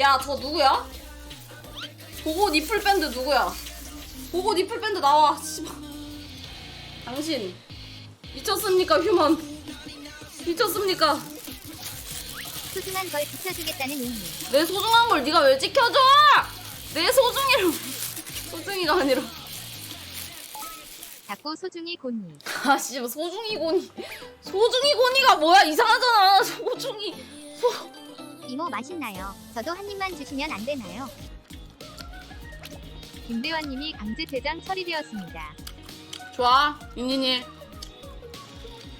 야, 저 누구야? 보고 니플 밴드 누구야? 보고 니플 밴드 나와. 씨발. 당신 미쳤습니까, 휴먼? 미쳤습니까? 소중한 걸 지켜주겠다는 의미. 내 소중한 걸 네가 왜 지켜줘? 내 소중이를 소중이가 아니라 닫고 소중히 곤니. 아씨 소중이 고니 소중이 고니가 뭐야 이상하잖아 소중이 소 이모 맛있나요? 저도 한 입만 주시면 안 되나요? 김대환님이 강제 대장 처리되었습니다. 좋아 윤인이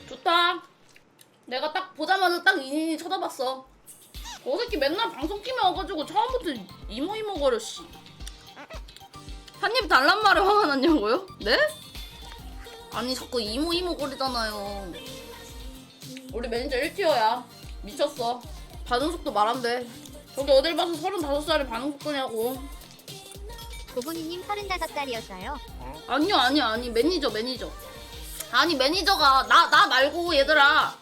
좋다 내가 딱 보자마자 딱 윤인이 쳐다봤어 어 새끼 맨날 방송 끼면 와가지고 처음부터 이모 이모 거려 씨 한 입 달란 말에 화가 났냐고요? 네? 아니 자꾸 이모 이모 거리잖아요 우리 매니저 1티어야 미쳤어 반응 속도 말한대. 저기 어딜 봐서 35살이 반응 속도냐고. 고고니님 35살이었어요. 아니요 아니요 아니 매니저 매니저. 아니 매니저가 나 나 말고 얘들아.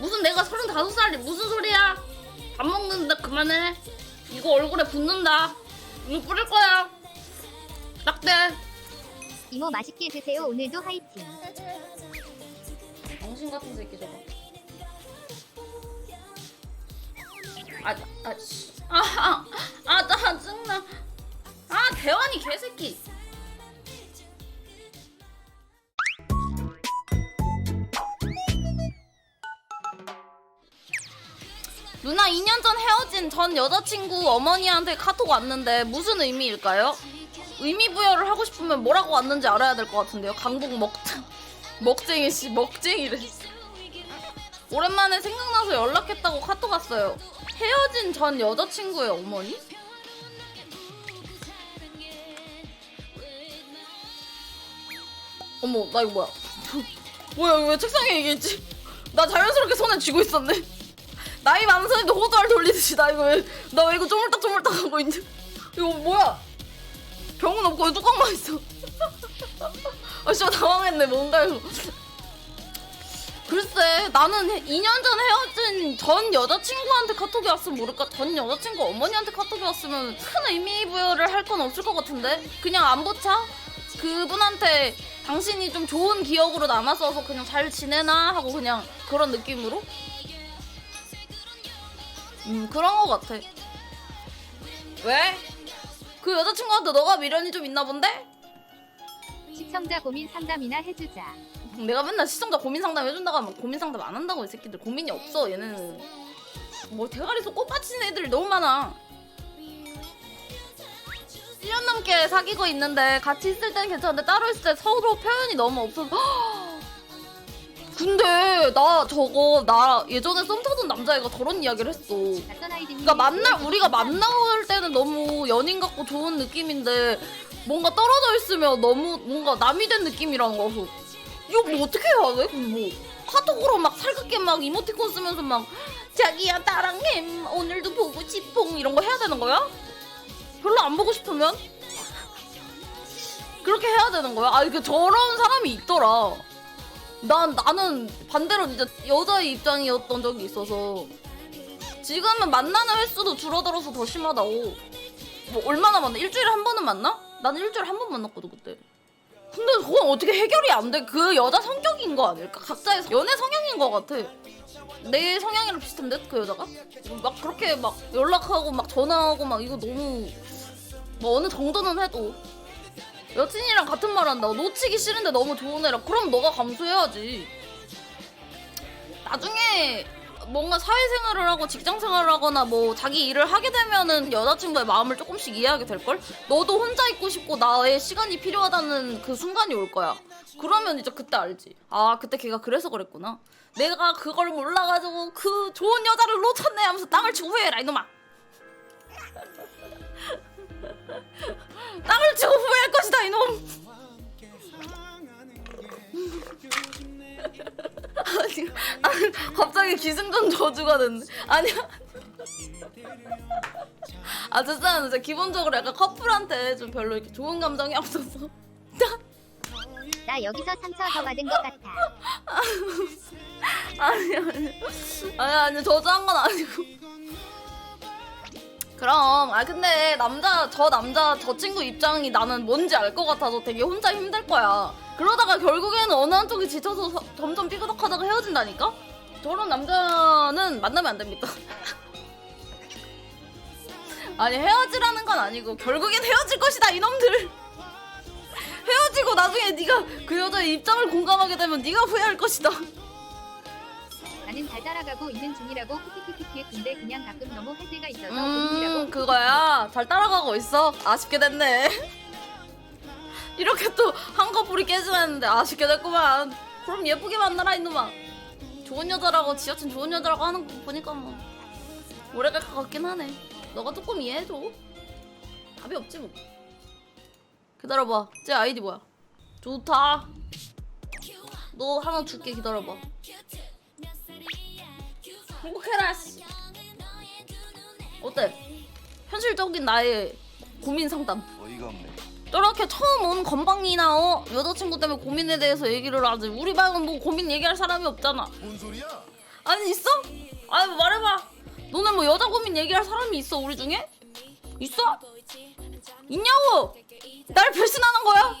무슨 내가 35살이 무슨 소리야? 밥 먹는다 그만해. 이거 얼굴에 붓는다. 이거 뿌릴 거야. 딱대. 이모 맛있게 드세요. 오늘도 화이팅. 정신 같은 새끼 저거 아 아씨 아아 짜증나 아 대환이 개새끼 누나 2년 전 헤어진 전 여자친구 어머니한테 카톡 왔는데 무슨 의미일까요? 의미 부여를 하고 싶으면 뭐라고 왔는지 알아야 될 것 같은데요. 강북 먹장 먹쟁이 씨 먹쟁이래. 오랜만에 생각나서 연락했다고 카톡 왔어요. 헤어진 전 여자친구의 어머니? 어머 나 이거 뭐야? 뭐야 왜 책상에 이게 있지? 나 자연스럽게 손에 쥐고 있었네. 나이 많은 사람인데 호두알 돌리듯이 나 이거 왜나왜 이거 쪼물딱 쪼물딱 하고 있는데 이거 뭐야? 병은 없고 왜 뚜껑만 있어? 아 진짜 당황했네 뭔가 이거 글쎄 나는 2년 전 헤어진 전 여자친구한테 카톡이 왔으면 모를까 전 여자친구 어머니한테 카톡이 왔으면 큰 의미 부여를 할 건 없을 것 같은데 그냥 안보차 그분한테 당신이 좀 좋은 기억으로 남았어서 그냥 잘 지내나 하고 그냥 그런 느낌으로 음 그런 것 같아 왜? 그 여자친구한테 너가 미련이 좀 있나 본데? 시청자 고민 상담이나 해주자. 내가 맨날 시청자 고민 상담 해준다고 하면 고민 상담 안 한다고 이 새끼들. 고민이 없어 얘는. 뭐 대가리에서 꽃 받치는 애들이 너무 많아. 1년 넘게 사귀고 있는데 같이 있을 때는 괜찮은데 따로 있을 때 서로 표현이 너무 없어서. 근데 나 저거 나 예전에 썸 타던 남자애가 저런 이야기를 했어. 그러니까 만날 우리가 만나올 때는 너무 연인 같고 좋은 느낌인데 뭔가 떨어져 있으면 너무 뭔가 남이 된 느낌이란 거서 이거 뭐 어떻게 해야 돼? 뭐 카톡으로 막 살갑게 막 이모티콘 쓰면서 막 자기야 나랑 햄 오늘도 보고 싶어 이런 거 해야 되는 거야? 별로 안 보고 싶으면 그렇게 해야 되는 거야? 아 이게 저런 사람이 있더라. 난 나는 반대로 진짜 여자의 입장이었던 적이 있어서 지금은 만나는 횟수도 줄어들어서 더 심하다고. 뭐 얼마나 만나? 일주일에 한 번은 만나? 나는 일주일에 한 번 만났거든 그때. 근데 그건 어떻게 해결이 안 돼? 그 여자 성격인 거 아닐까? 각자의 연애 성향인 것 같아. 내 성향이랑 비슷한데 그 여자가? 막 그렇게 막 연락하고 막 전화하고 막 이거 너무 뭐 어느 정도는 해도 여친이랑 같은 말 한다고 놓치기 싫은데 너무 좋은 애라 그럼 너가 감수해야지. 나중에 뭔가 사회생활을 하고 직장생활을 하거나 뭐 자기 일을 하게 되면은 여자친구의 마음을 조금씩 이해하게 될걸? 너도 혼자 있고 싶고 나의 시간이 필요하다는 그 순간이 올 거야. 그러면 이제 그때 알지. 아, 그때 걔가 그래서 그랬구나. 내가 그걸 몰라가지고 그 좋은 여자를 놓쳤네 하면서 땅을 치고 후회해라, 이놈아. 땅을 치고 후회할 것이다, 이놈. 아니, 아니, 갑자기 기승전 저주가 됐네. 아니야. 아, 진짜, 진짜 기본적으로 약간 커플한테 좀 별로 이렇게 좋은 감정이 없어서. 나 여기서 상처 더 받은 것 같아. 아니, 아니. 아니, 아니, 저주한 건 아니고. 그럼 아 근데 남자 저 남자 저 친구 입장이 나는 뭔지 알 것 같아서 되게 혼자 힘들 거야. 그러다가 결국에는 어느 한쪽이 지쳐서 서- 점점 삐그덕하다가 헤어진다니까? 저런 남자는 만나면 안 됩니다. 아니 헤어지라는 건 아니고 결국엔 헤어질 것이다 이놈들. 헤어지고 나중에 네가 그 여자의 입장을 공감하게 되면 네가 후회할 것이다. 나는 잘 따라가고 있는 중이라고 키키키키키 근데 그냥 가끔 너무 할 때가 있어서 고민이라고 음 그거야 잘 따라가고 있어 아쉽게 됐네 이렇게 또 한꺼풀이 깨지는데. 아쉽게 됐구만. 그럼 예쁘게 만나라 이놈아. 좋은 여자라고 지어친 좋은 여자라고 하는 거 보니까 뭐 오래 갈 것 같긴 하네. 너가 조금 이해해줘. 답이 없지 뭐. 기다려봐. 쟤 아이디 뭐야? 좋다. 너 하나 줄게 기다려봐. 행복해라 씨. 어때? 현실적인 나의 고민 상담. 어이가 없네. 저렇게 처음 온 건방이나 어 여자친구 때문에 고민에 대해서 얘기를 하지. 우리 방은 뭐 고민 얘기할 사람이 없잖아. 뭔 소리야? 아니 있어? 아니 뭐 말해봐. 너는 뭐 여자 고민 얘기할 사람이 있어 우리 중에? 있어? 있냐고? 날 배신하는 거야?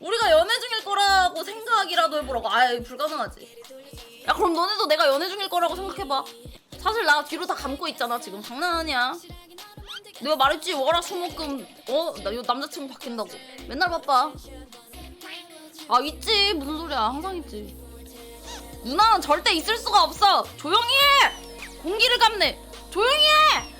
우리가 연애 중일 거라고 생각이라도 해보라고. 아예 불가능하지. 야 그럼 너네도 내가 연애 중일 거라고 생각해봐. 사실 나 뒤로 다 감고 있잖아 지금 장난 아니야. 내가 말했지 월화 수목금 어 나 이거 남자친구 바뀐다고 맨날 바빠. 아 있지 무슨 소리야 항상 있지. 누나는 절대 있을 수가 없어. 조용히 해. 공기를 감내. 조용히 해.